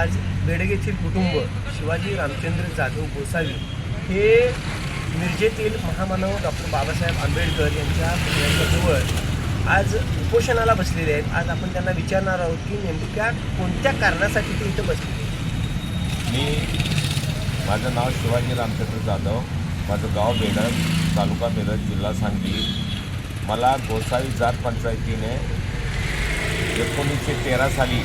आज बेडगेतील कुटुंब शिवाजी रामचंद्र जाधव गोसावी हे मिरजेतील महामानव डॉक्टर बाबासाहेब आंबेडकर यांच्या पुतळ्याच्या जवळ आज उपोषणाला बसलेले आहेत. आज आपण त्यांना विचारणार आहोत की नेमक्या कोणत्या कारणासाठी ते इथं बसलेले मी माझं नाव शिवाजी रामचंद्र जाधव माझं गाव बेडक तालुका मिरज जिल्हा सांगली. मला गोसावी जात पंचायतीने एकोणीसशे तेरा साली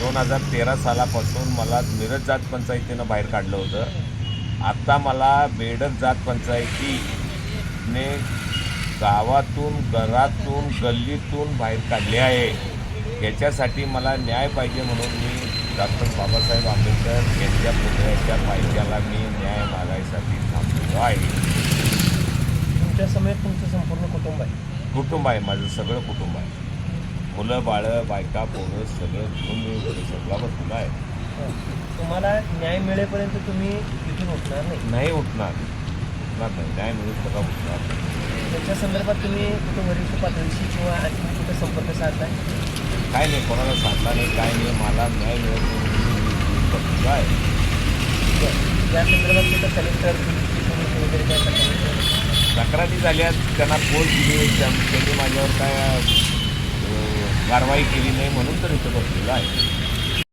दोन हजार तेरा सालापासून मला मिरज जात पंचायतीनं बाहेर काढलं होतं. आत्ता मला बेडक जात पंचायतीने गावातून घरातून गल्लीतून बाहेर काढले आहे. याच्यासाठी मला न्याय पाहिजे म्हणून मी डॉक्टर बाबासाहेब आंबेडकर यांच्या पुतळ्याच्या पायथ्याला मी न्याय मागायसाठी थांबलेलो आहे. तुमच्या समेत तुमचं संपूर्ण कुटुंब आहे? कुटुंब आहे माझं सगळं कुटुंब आहे. मुलं बाळं बायका पोरं सगळं घेऊन मी इकडे सगळा बसलेला आहे. तुम्हाला न्याय मिळेपर्यंत तुम्ही इथून उठणार नाही. नाही उठणार. उठणार नाही. न्याय मिळून सगळं उठणार. त्याच्या संदर्भात तुम्ही कुठं वरिष्ठ पातळीशी किंवा आणखी कुठं संपर्क साधलाय काय नाही कोणाला सांगता नाही काय नाही. मला न्याय मिळत नाही म्हणून मी बसलेलो आहे. या संदर्भात कुठं कलेक्टर वगैरे काय तक्रार झाल्यात त्यांना पोच दिली त्यां- त्यांनी माझ्यावर काय कारवाई केली नाही म्हणून तर इथं बसलेलं आहे.